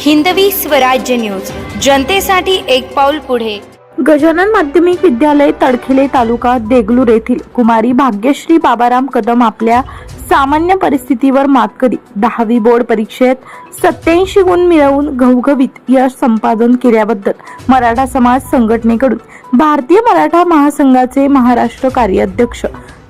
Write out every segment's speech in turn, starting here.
Hindavi Swarajya news. जनतेसाठी एक पाऊल पुढे. गजानन माध्यमिक विद्यालय तडखिले तालुका देगलूर येथील कुमारी भाग्यश्री बाबाराम कदम आपल्या सामान्य परिस्थितीवर मात करी. दहावी बोर्ड परीक्षेत सत्याऐंशी गुण मिळवून घवघवीत यश संपादन केल्याबद्दल मराठा समाज संघटनेकडून भारतीय मराठा महासंघाचे महाराष्ट्र कार्याध्यक्ष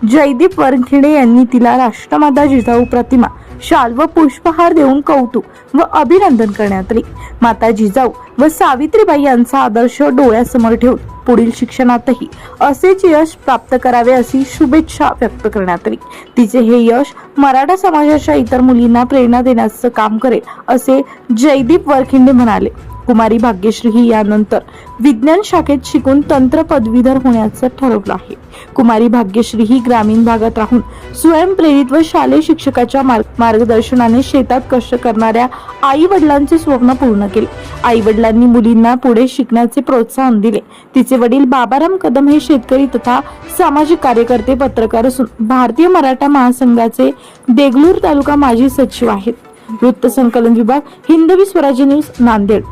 जयदीप वरखिडे यांनी तिला राष्ट्रमाता जिजाऊ प्रतिमा शाल व पुष्पहार देऊन कौतुक व अभिनंदन करण्यात आले. माता जिजाऊ व सावित्रीबाई यांचा आदर्श डोळ्यासमोर ठेवून पुढील शिक्षणातही असेच यश प्राप्त करावे अशी शुभेच्छा व्यक्त करण्यात आली. तिचे हे यश मराठा समाजाच्या इतर मुलींना प्रेरणा देण्याचं काम करेल असे जयदीप वरखिंडे म्हणाले. कुमारी भाग्यश्री ही यानंतर विज्ञान शाखेत शिकून तंत्र पदवीधर होण्याचं ठरवलं आहे. कुमारी भाग्यश्री ही ग्रामीण भागात राहून स्वयंप्रेरित व शालेय शिक्षकाच्या मार्गदर्शनाने शेतात कष्ट करणाऱ्या आई वडिलांचे स्वप्न पूर्ण केले. आई वडिलांनी मुलींना पुढे शिकण्याचे प्रोत्साहन दिले. तिचे तिचे वडील बाबाराम कदम हे शेतकरी तथा सामाजिक कार्यकर्ते पत्रकार असून भारतीय मराठा महासंघाचे देगलूर तालुका माजी सचिव आहेत. वृत्त संकलन विभाग हिंदवी स्वराज्य न्यूज नांदेड.